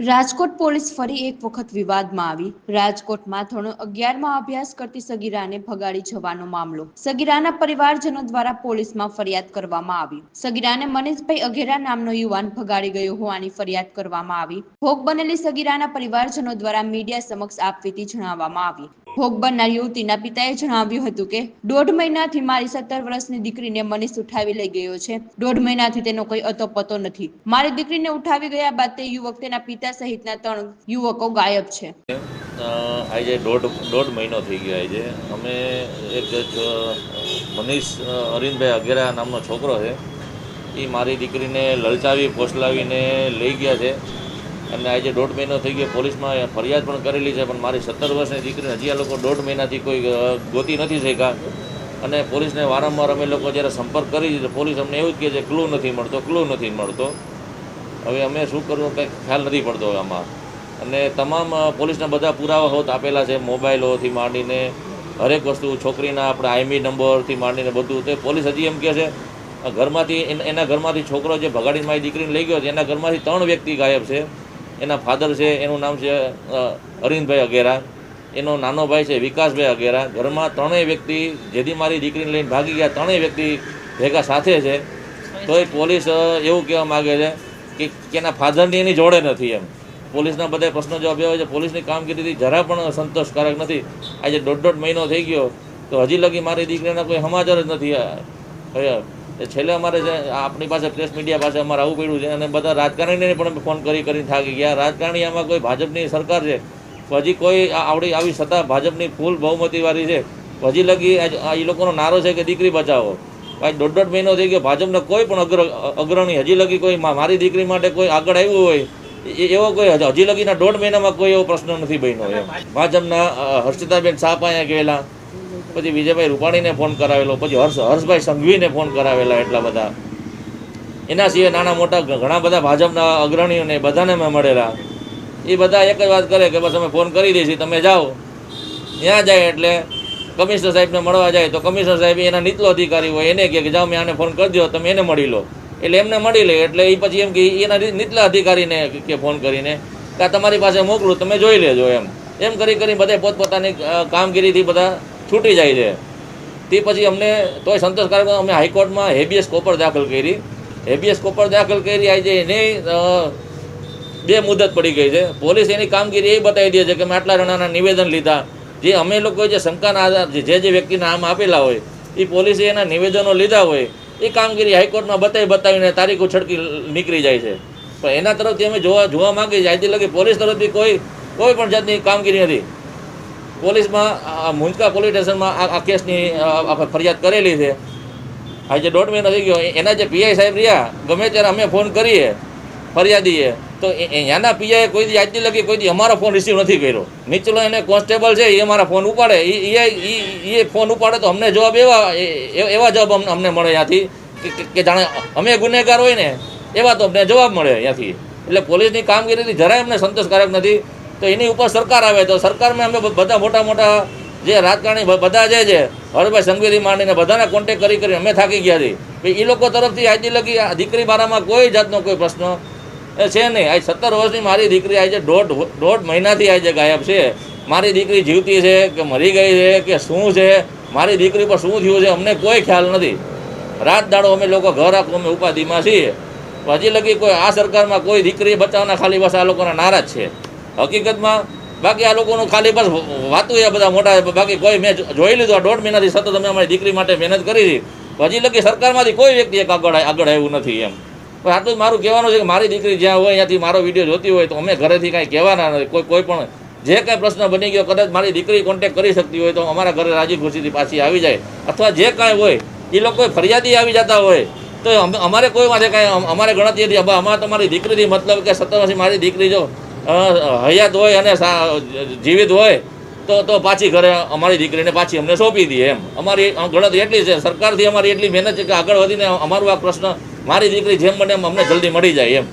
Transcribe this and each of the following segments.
Rajkot police ફરી એક વખત વિવાદમાં આવી. રાજકોટમાં ધોરણ અગિયારમાં અભ્યાસ કરતી સગીરાને ભગાડી જવાનો મામલો. સગીરાના પરિવારજનો દ્વારા પોલીસમાં ફરિયાદ કરવામાં આવી. સગીરાને મનીષભાઈ અઘેરા નામનો યુવાન ભગાડી ગયો હોવાની ફરિયાદ કરવામાં આવી. ભોગ બનેલી સગીરાના પરિવારજનો દ્વારા મીડિયા સમક્ષ આપવીતી જણાવવામાં આવી. ભોગ બનનાર યુવતીના પિતાએ જણાવ્યું હતું કે, દોઢ મહિનાથી મારી સત્તર વર્ષની દીકરીને મનીષ ઉઠાવી લઈ ગયો છે. દોઢ મહિનાથી તેનો કોઈ અતોપતો નથી. મારી દીકરીને ઉઠાવી ગયા બાદ તે યુવક તેના પિતા સહિતના ત્રણ યુવકો ગાયબ છે. આજે દોઢ દોઢ મહિનો થઈ ગયો આજે. અમે એક મનીષ અરવિંદભાઈ અગેરા નામનો છોકરો છે. એ મારી દીકરીને લલચાવી, પોસલાવીને લઈ ગયા છે. અને આજે દોઢ મહિનો થઈ ગયો પોલીસમાં ફરિયાદ પણ કરેલી છે, પણ મારી સત્તર વર્ષની દીકરીને હજી આ લોકો દોઢ મહિનાથી કોઈ ગોતી નથી શક્યા. અને પોલીસને વારંવાર અમે લોકો જ્યારે સંપર્ક કરી તો પોલીસ અમને એવું જ કહે છે, ક્લુ નથી મળતો, ક્લુ નથી મળતો. હવે અમે શું કરવું, કંઈ ખ્યાલ નથી પડતો આમાં. અને તમામ પોલીસના બધા પુરાવા હોત આપેલા છે, મોબાઈલોથી માંડીને હરેક વસ્તુ, છોકરીના આપણે આઈમી નંબરથી માંડીને બધું, તે પોલીસ હજી એમ કહે છે ઘરમાંથી એના ઘરમાંથી છોકરો જે ભગાડીને મારી દીકરીને લઈ ગયો છે, એના ઘરમાંથી ત્રણ વ્યક્તિ ગાયબ છે. એના ફાધર છે, એનું નામ છે અરવિંદભાઈ અગેરા. એનો નાનો ભાઈ છે, વિકાસભાઈ અગેરા. ઘરમાં ત્રણેય વ્યક્તિ જેથી મારી દીકરીને લઈને ભાગી ગયા, ત્રણેય વ્યક્તિ ભેગા સાથે છે. તો એ પોલીસ એવું કહેવા માગે છે કે એના ફાધરની એની જોડે નથી એમ. પોલીસના બધા પ્રશ્નો જવાબ એવા છે. પોલીસની કામગીરીથી જરા પણ સંતોષકારક નથી. આજે દોઢ દોઢ મહિનો થઈ ગયો, તો હજી લગી મારી દીકરીના કોઈ સમાચાર જ નથી છેલ્લે અમારે જે આપણી પાસે પ્રેસ મીડિયા પાસે અમારે આવું પડ્યું છે અને બધા રાજકારણીને પણ ફોન કરી કરીને થાકી ગયા. રાજકારણી આમાં કોઈ ભાજપની સરકાર છે? હજી કોઈ આવડી આવી સત્તા ભાજપની ફૂલ બહુમતીવાળી છે? હજી લગી એ લોકોનો નારો છે કે દીકરી બચાવો? ભાઈ દોઢ દોઢ મહિનો થઈ ગયો ભાજપનો કોઈ પણ અગ્ર અગ્રણી હજી લગી કોઈ મારી દીકરી માટે કોઈ આગળ આવ્યું હોય એવો કોઈ હજી લગીના દોઢ મહિનામાં કોઈ એવો પ્રશ્ન નથી બન્યો ભાજપના હર્ષિતાબેન સાપ અહીંયા ગયેલા. પછી વિજયભાઈ રૂપાણીને ફોન કરાવેલો, પછી હર્ષ, હર્ષભાઈ સંઘવીને ફોન કરાવેલા એટલા બધા. એના સિવાય નાના મોટા ઘણા બધા ભાજપના અગ્રણીઓને બધાને મેં મળેલા. એ બધા એક જ વાત કરે કે બસ અમે ફોન કરી દઈશું, તમે જાઓ. ત્યાં જાય એટલે કમિશનર સાહેબને મળવા જાય તો કમિશનર સાહેબ એના નીચલો અધિકારી હોય, એને કહે કે જાઓ મેં આને ફોન કરી દો તમે એને મળી લો. એટલે એમને મળી લે, એટલે એ પછી એમ કે એના નીચલા અધિકારીને કે ફોન કરીને કે તમારી પાસે મોકલું, તમે જોઈ લેજો એમ. એમ કરી કરી બધા પોતપોતાની કામગીરીથી બધા છૂટી જાય છે. તે પછી અમને તોય સંતોષકારક અમે હાઈકોર્ટમાં હેબિયસ કોપર દાખલ કરી. હેબિયસ કોપર દાખલ કરી, આજે એને બે મુદત પડી ગઈ છે. પોલીસ એની કામગીરી એ બતાવી દે છે કે મેં આટલા જણાના નિવેદન લીધા. જે અમે લોકોએ જે શંકાના આધાર જે જે વ્યક્તિના નામ આપેલા હોય, એ પોલીસે એના નિવેદનો લીધા હોય, એ કામગીરી હાઈકોર્ટમાં બતાવી, બતાવીને તારીખો ઉછળકી નીકળી જાય છે. પણ એના તરફથી અમે જોવા જોવા માગીએ છીએ. આજથી લગી પોલીસ તરફથી કોઈ કોઈ પણ જાતની કામગીરી નથી. પોલીસમાં મુંજકા પોલીસ સ્ટેશનમાં આ કેસની આપણે ફરિયાદ કરેલી છે. આજે દોઢ મહિનો થઈ ગયો એના જે પીઆઈ સાહેબ રહ્યા, ગમે ત્યારે અમે ફોન કરીએ, ફરિયાદીએ, તો એના પીઆઈ કોઈ દી આજની લગી, કોઈ દી અમારો ફોન રિસીવ નથી કર્યો. નીચલો એને કોન્સ્ટેબલ છે, એ અમારા ફોન ઉપાડે એ એ- ફોન ઉપાડે તો અમને જવાબ એવા એવા જવાબ અમને- મળે ત્યાંથી કે જાણે અમે ગુનેગાર હોય ને, એવા તો અમને જવાબ મળે ત્યાંથી એટલે પોલીસની કામગીરીથી જરાય અમને સંતોષકારક નથી. તો એની ઉપર સરકાર આવે તો સરકારમાં અમે બધા મોટા મોટા જે રાજકારણી બધા જે છે, હરભાઈ સંઘવીરી માંડીને બધાને કોન્ટેક કરી કરી અમે થાકી ગયા છીએ. એ લોકો તરફથી આજથી લગી દીકરી બારામાં કોઈ જાતનો કોઈ પ્રશ્ન છે નહીં. આજ સત્તર વર્ષની મારી દીકરી આજે દોઢ દોઢ મહિનાથી આજે ગાયબ છે. મારી દીકરી જીવતી છે કે મરી ગઈ છે કે શું છે? મારી દીકરી પર શું થયું છે? અમને કોઈ ખ્યાલ નથી. રાત દાડો અમે લોકો ઘર આખું અમે ઉપાધિમાં છીએ. હજી લગી કોઈ આ સરકારમાં કોઈ દીકરી બચાવવાના ખાલી બસ આ લોકોના નારાજ છે. હકીકતમાં બાકી આ લોકોનું ખાલી બસ વાતું એ બધા મોટા, બાકી કોઈ મેં જોઈ લીધું આ દોઢ મહિનાથી સતત અમે અમારી દીકરી માટે મહેનત કરી હતી. હજી લગી સરકારમાંથી કોઈ વ્યક્તિ એક આગળ આગળ આવ્યું નથી એમ. પણ આટલું જ મારું કહેવાનું છે કે મારી દીકરી જ્યાં હોય, ત્યાંથી મારો વીડિયો જોતી હોય, તો અમે ઘરેથી કાંઈ કહેવાના નથી. કોઈ કોઈ પણ જે કાંઈ પ્રશ્ન બની ગયો, કદાચ મારી દીકરી કોન્ટેક કરી શકતી હોય, તો અમારા ઘરે રાજી ખુશીથી પાછી આવી જાય. અથવા જે કાંઈ હોય એ લોકો ફરિયાદી આવી જતા હોય, તો અમે- અમારે કોઈ માટે કાંઈ, અમ- અમારે ગણતરી નથી અમા- અમારે તમારી દીકરીથી મતલબ કે સત્તર મારી દીકરી જો હયાત હોય અને જીવિત હોય, તો તો પાછી ઘરે અમારી દીકરીને પાછી અમને સોંપી દઈએ એમ. અમારી ગણતરી એટલી છે, સરકારથી અમારી એટલી મહેનત છે કે આગળ વધીને અમારું આ પ્રશ્ન, મારી દીકરી જેમ એમ અમને જલ્દી મળી જાય એમ.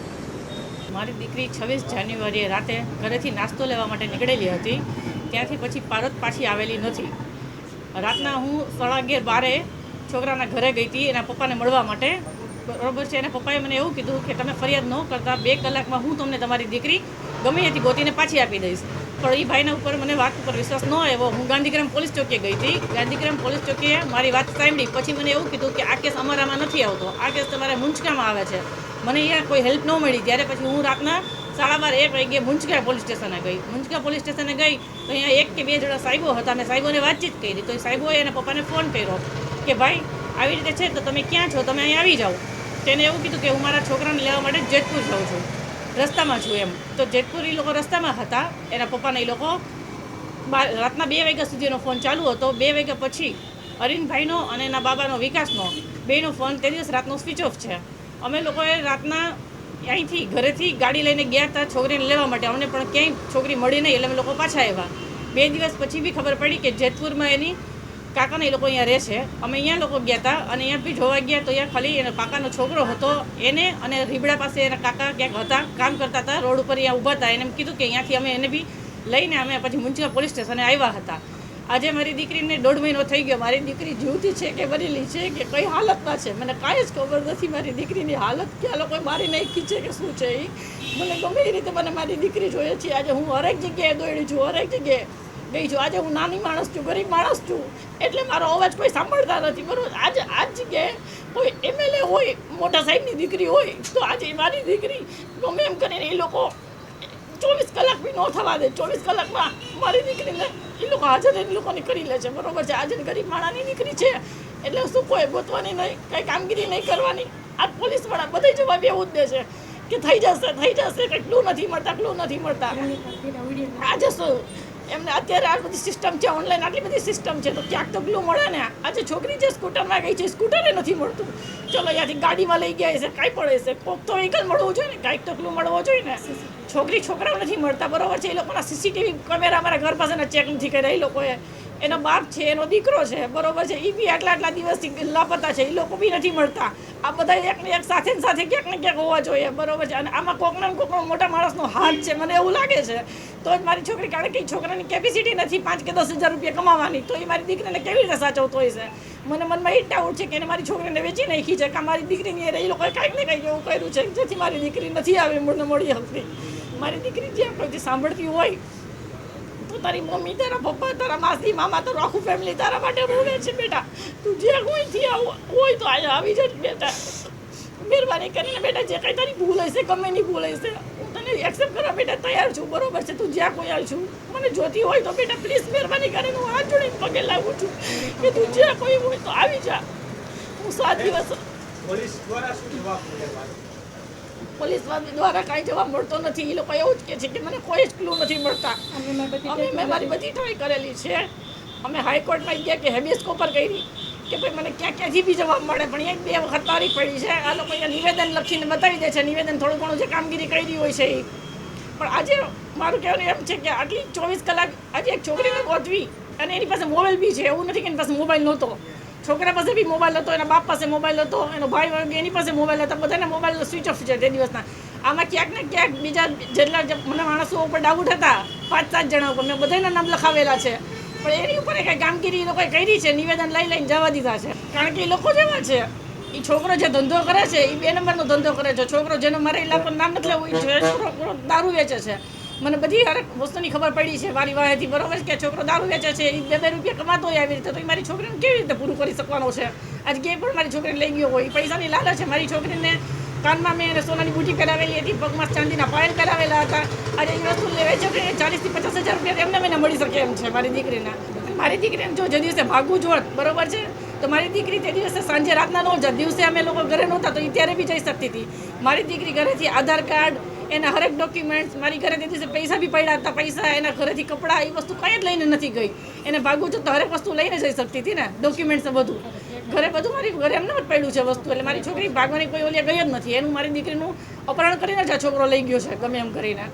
મારી દીકરી છવ્વીસ જાન્યુઆરીએ રાતે ઘરેથી નાસ્તો લેવા માટે નીકળેલી હતી. ત્યાંથી પછી પારત પાછી આવેલી નથી. રાતના હું સાડા અગિયાર બારે છોકરાના ઘરે ગઈ હતી એના પપ્પાને મળવા માટે. બરોબર છે એના પપ્પાએ મને એવું કીધું કે તમે ફરિયાદ ન કરતા, બે કલાકમાં હું તમને તમારી દીકરી ગમે એથી ગોતીને પાછી આપી દઈશ. પણ એ ભાઈના ઉપર મને વાત ઉપર વિશ્વાસ ન આવ્યો. હું ગાંધીગ્રામ પોલીસ ચોકીએ ગઈ હતી. ગાંધીગ્રામ પોલીસ ચોકીએ મારી વાત સાંભળી. પછી મને એવું કીધું કે આ કેસ અમારામાં નથી આવતો. આ કેસ તમારે મુંચકામાં આવે છે. મને અહીંયા કોઈ હેલ્પ ન મળી. ત્યારે પછી હું રાતના સાડા બાર, એક વાગે મુંજકા પોલીસ સ્ટેશને ગઈ. મુંજકા પોલીસ સ્ટેશને ગઈ તો અહીંયા એક કે બે જણા સાહેબો હતા મેં સાહેબોને વાતચીત કરી. તો સાહેબોએ એના પપ્પાને ફોન કર્યો કે, ભાઈ, આવી રીતે છે તો તમે ક્યાં છો? તમે અહીં આવી જાઓ. તેને એવું કીધું કે, હું મારા છોકરાને લેવા માટે જેતપુર જાઉં છું. રસ્તામાં છું એમ. તો જેતપુર એ લોકો રસ્તામાં હતા, એના પપ્પાને એ લોકો રાતના બે વાગ્યા સુધીનો ફોન ચાલુ હતો. બે વાગ્યા પછી અરીનભાઈનો અને એના બાબાનો વિકાસનો બેનો ફોન તે દિવસ રાતનો સ્વિચ ઓફ છે. અમે લોકોએ રાતના અહીંથી ઘરેથી ગાડી લઈને ગયા હતા છોકરીને લેવા માટે. અમને પણ ક્યાંય છોકરી મળી નહીં એટલે અમે લોકો પાછા આવ્યા. બે દિવસ પછી બી ખબર પડી કે જેતપુરમાં એની કાકાને એ લોકો અહીંયા રહે છે. અમે અહીંયા લોકો ગયા હતા અને અહીંયા બી જોવા ગયા તો અહીંયા ખાલી એના કાકાનો છોકરો હતો. એને અને રીબડા પાસે એના કાકા ક્યાંક હતા, કામ કરતા હતા, રોડ ઉપર અહીંયા ઊભા હતા. એને કીધું કે અહીંયાથી અમે એને બી લઈને અમે પછી મુંચકા પોલીસ સ્ટેશને આવ્યા હતા. આજે મારી દીકરીને દોઢ મહિનો થઈ ગયો. મારી દીકરી જીવતી છે કે બનેલી છે કે કઈ હાલતમાં છે? મને કાંઈ જ ખબર નથી મારી દીકરીની હાલત કે આ લોકોએ મારી નાખી છે કે શું છે એ મને ગમે એ રીતે મને મારી દીકરી જોઈએ છે. આજે હું હરેક જગ્યાએ દોડી છું, હરેક જગ્યાએ. ગઈ છું આજે હું નાની માણસ છું ગરીબ માણસ છું એટલે મારો અવાજ કોઈ સાંભળતા નથી. બરોબર આજે આ જગ્યાએ કોઈ એમએલએ હોય મોટા સાહેબની દીકરી હોય તો આજે મારી દીકરી ગમે એમ કરીને એ લોકો ચોવીસ કલાક બી ન થવા દે. ચોવીસ કલાકમાં મારી દીકરીને એ લોકો હાજર એ લોકોની કરી લે છે. બરોબર છે આજે ગરીબ માણાની દીકરી છે એટલે શું કોઈ ગોતવાની નહીં કંઈ કામગીરી નહીં કરવાની. આ પોલીસવાળા બધે જવાબ એવું જ દે છે કે થઈ જશે થઈ જશે કે ક્લુ નથી મળતા ક્લુ નથી મળતા. આજે શું એમને અત્યારે આ બધી સિસ્ટમ છે ઓનલાઈન આટલી બધી સિસ્ટમ છે, તો ક્યાંક તો પેલું મળે ને. આજે છોકરી જે સ્કૂટરમાં ગઈ છે સ્કૂટરે નથી મળતું. ચલો, અહીંયાથી ગાડીમાં લઈ ગયા હશે, કાંઈ પડે છે કોક તો વ્હીકલ મળવું જોઈએ ને, કાંઈક તો પેલું મળવો જોઈએ ને. છોકરી છોકરાઓ નથી મળતા, બરાબર છે? એ લોકોના સીસીટીવી કેમેરા અમારા ઘર પાસેના ચેક નથી કર્યા, એ લોકોએ. એનો બાપ છે, એનો દીકરો છે, બરોબર છે એ બી આટલા આટલા દિવસથી લાપતા છે એ લોકો બી નથી મળતા. આ બધા એક ને એક સાથે સાથે ક્યાંક ને ક્યાંક હોવા જોઈએ, બરોબર છે. અને આમાં કોકનો ને કોકનો મોટા માણસનો હાથ છે, મને એવું લાગે છે. તો જ મારી છોકરી, કારણ કે છોકરાની કેપેસિટી નથી પાંચ કે દસ હજાર રૂપિયા કમાવાની, તો એ મારી દીકરીને કેવી રીતે સાચવતો હોય છે? મને મનમાં એ ડાઉટ છે કે એને મારી છોકરીને વેચી નાખી છે, કે મારી દીકરીની એ લોકોએ કાંઈક ને કંઈક એવું કર્યું છે, જેથી મારી દીકરી નથી આવી મને મળી હતી મારી દીકરી જે કોઈથી સાંભળતી હોય તારી મમ્મી, તારા પપ્પા, તારા માસી, મામા, તારું આખું ફેમિલી તારા માટે રોવે છે બેટા. તું જે કોઈથી હોય તો અહીંયા આવી જજ બેટા. મહેરબાની કરીને બેટા, જે કાંઈ તારી ભૂલ હશે, ગમે એની ભૂલ હશે, હું તને એક્સેપ્ટ કરવા બેટા તૈયાર છું, બરોબર છે? તું જ્યાં કોઈ આવી છું. મને જોતી હોય તો બેટા પ્લીઝ મહેરબાની કરીને હું હાથ જોડીને પગે લાગું છું. કે તું જ્યાં કોઈ હોય તો આવી જા. હું સાત દિવસ પોલીસ દ્વારા શું જવાબ પોલીસ દ્વારા કાંઈ જવાબ મળતો નથી. એ લોકો એવું જ કહે છે કે મને કોઈ જ ક્લુ નથી મળતા. અમે મેં મારી બધી ટ્રાય કરેલી છે. અમે હાઈકોર્ટમાં ગયા કે હેબિયસ કોપર કરી કે ભાઈ મને ક્યાં ક્યાંથી બી જવાબ મળે પણ એક બે વખત તારીખ પડી છે. આ લોકો અહીંયા નિવેદન લખીને બતાવી દે છે. નિવેદન થોડું ઘણું જે કામગીરી કરી હોય છે એ પણ આજે મારું કહેવાનું એમ છે કે આટલી ચોવીસ કલાક આજે એક છોકરીને ગોતવી અને એની પાસે મોબાઈલ બી છે. એવું નથી કે એની પાસે મોબાઈલ નહોતો. છોકરા પાસે બી મોબાઈલ હતો, એના બાપ પાસે મોબાઈલ હતો, એનો ભાઈ એની પાસે મોબાઈલ હતા, બધાના મોબાઈલ સ્વિચ ઓફ છે તે દિવસના. આમાં ક્યાંક ને ક્યાંક બીજા જેટલા મને માણસો ઉપર ડાઉટ હતા, પાંચ સાત જણા ઉપર. મેં બધાના નામ લખાવેલા છે. પણ એની ઉપર કંઈ કામગીરી એ લોકોએ કરી છે, નિવેદન લઈ લઈને જવા દીધા છે. કારણ કે એ લોકો જેવા છે. એ છોકરો જે ધંધો કરે છે એ બે નંબરનો ધંધો કરે છે. છોકરો જેનો મારે લોકો નામ નથી લેવું એ છોકરો દારૂ વેચે છે. મને બધી હરેક વસ્તુની ખબર પડી છે. મારી વાહેથી બરોબર કે છોકરો દારૂ વેચે છે એ બે બે રૂપિયા કમાતો હોય આવી રીતે, તો એ મારી છોકરીને કેવી રીતે પૂરું કરી શકવાનો છે? આજ કે પણ મારી છોકરીને લઈ ગયો હોય. એ પૈસાની લાલચ છે. મારી છોકરીને કાનમાં મેં સોનાની બુટી કરાવેલી હતી, પગમાં ચાંદીના પાયલ કરાવેલા હતા. આજે એ વસ્તુ લેવે છે કે ચાલીસથી પચાસ હજાર રૂપિયા એમને મને મળી શકે એમ છે મારી દીકરીને. મારી દીકરીને જો જે દિવસે ભાગવું જોત બરોબર છે? તો મારી દીકરી તે દિવસે સાંજે રાતના ન જ દિવસે અમે લોકો ઘરે નહોતા, તો એ ત્યારે બી જઈ શકતી હતી. મારી દીકરી ઘરેથી આધાર કાર્ડ એના હરેક ડોક્યુમેન્ટ્સ મારી ઘરે તે દિવસે પૈસા બી પડ્યા હતા, પૈસા, એના ઘરેથી કપડાં, એ વસ્તુ કંઈ જ લઈને નથી ગઈ. એને ભાગવું છું તો હરેક વસ્તુ લઈને જઈ શકતી હતી ને ડોક્યુમેન્ટ્સ બધું. ઘરે બધું મારી, ઘરે એમને જ પડ્યું છે વસ્તુ, એટલે મારી છોકરી ભાગવાની કોઈ ઓલી ગઈ જ નથી. એનું મારી દીકરીનું અપહરણ કરીને જ આ છોકરો લઈ ગયો છે, ગમે એમ કરીને.